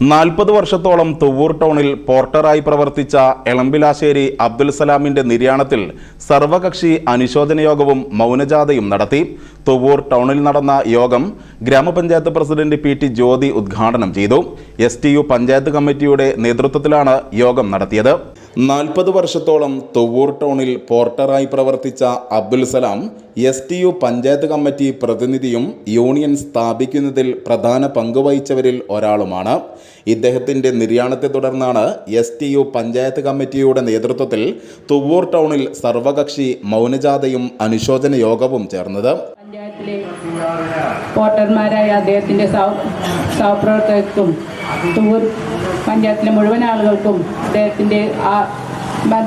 നാൽപ്പത് വർഷത്തോളം തുവൂർ ടൗണിൽ പോർട്ടറായി പ്രവർത്തിച്ച എളമ്പിലാശ്ശേരി അബ്ദുൽ സലാമിന്റെ നിര്യാണത്തിൽ സർവകക്ഷി അനുശോചന യോഗവും മൗനജാഥയും നടത്തി. തുവൂർ ടൗണിൽ നടന്ന യോഗം ഗ്രാമപഞ്ചായത്ത് പ്രസിഡന്റ് പി ടി ജ്യോതി ഉദ്ഘാടനം ചെയ്തു. എസ് പഞ്ചായത്ത് കമ്മിറ്റിയുടെ നേതൃത്വത്തിലാണ് യോഗം നടത്തിയത്. നാൽപ്പത് വർഷത്തോളം തൊവ്വൂർ ടൗണിൽ പോർട്ടറായി പ്രവർത്തിച്ച Abdul Salam S T U panchayat committee പ്രതിനിധിയും union സ്ഥാപിക്കുന്നതിൽ പ്രധാന പങ്കുവഹിച്ചവരിൽ ഒരാളുമാണ്. ഇദ്ദേഹത്തിന്റെ നിര്യാണത്തെ തുടർന്നാണ് എസ് ടി യു പഞ്ചായത്ത് കമ്മിറ്റിയുടെ നേതൃത്വത്തിൽ തൊവ്വൂർ ടൗണിൽ സർവകക്ഷി മൗനജാഥയും അനുശോചന യോഗവും ചേർന്നത്. പഞ്ചായത്തിലെ പോർട്ടർമാരായ അദ്ദേഹത്തിന്റെ സഹപ്രവർത്തകർക്കും തൂർ പഞ്ചായത്തിലെ മുഴുവൻ ആളുകൾക്കും അദ്ദേഹത്തിന്റെ ആ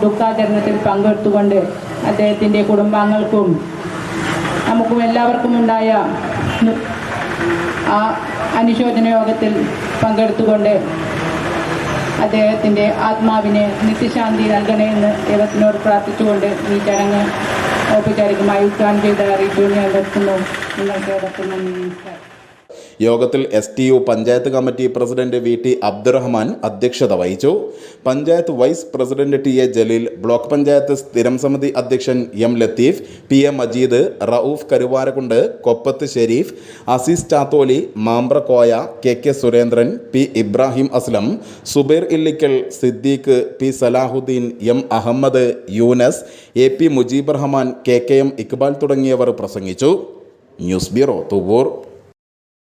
ദുഃഖാചരണത്തിൽ പങ്കെടുത്തുകൊണ്ട് അദ്ദേഹത്തിന്റെ കുടുംബാംഗങ്ങൾക്കും നമുക്കും എല്ലാവർക്കും ഉണ്ടായ ആ അനുശോചന യോഗത്തിൽ പങ്കെടുത്തുകൊണ്ട് അദ്ദേഹത്തിന്റെ ആത്മാവിനെ നിത്യശാന്തി നൽകണേ എന്ന് ദൈവത്തിനോട് പ്രാർത്ഥിച്ചുകൊണ്ട് ഈ ചടങ്ങ് ഔപചാരികമായി ഉദ്ഘാടനം ചെയ്ത് അറിയിച്ചു ഞാൻ നിർത്തുന്നു നിങ്ങൾക്ക് നന്ദി നമസ്കാരം. യോഗത്തിൽ S T U panchayat committee president V T Abdurahman അധ്യക്ഷത വഹിച്ചു. Panchayat vice president T A Jaleel block panchayat സ്ഥിരം സമിതി അധ്യക്ഷൻ M Latheef P A Majeed Rauf Karuvarakundu Koppath Shareef Azeez Chatholi Mambrakoya K K Surendran P Ibrahim Aslam Subair Illikkal Siddique P Salahuddin M Ahammed Yoonus A P Mujeeb Rahman K K M Iqbal തുടങ്ങിയവർ പ്രസംഗിച്ചു. News bureau Thuvvur.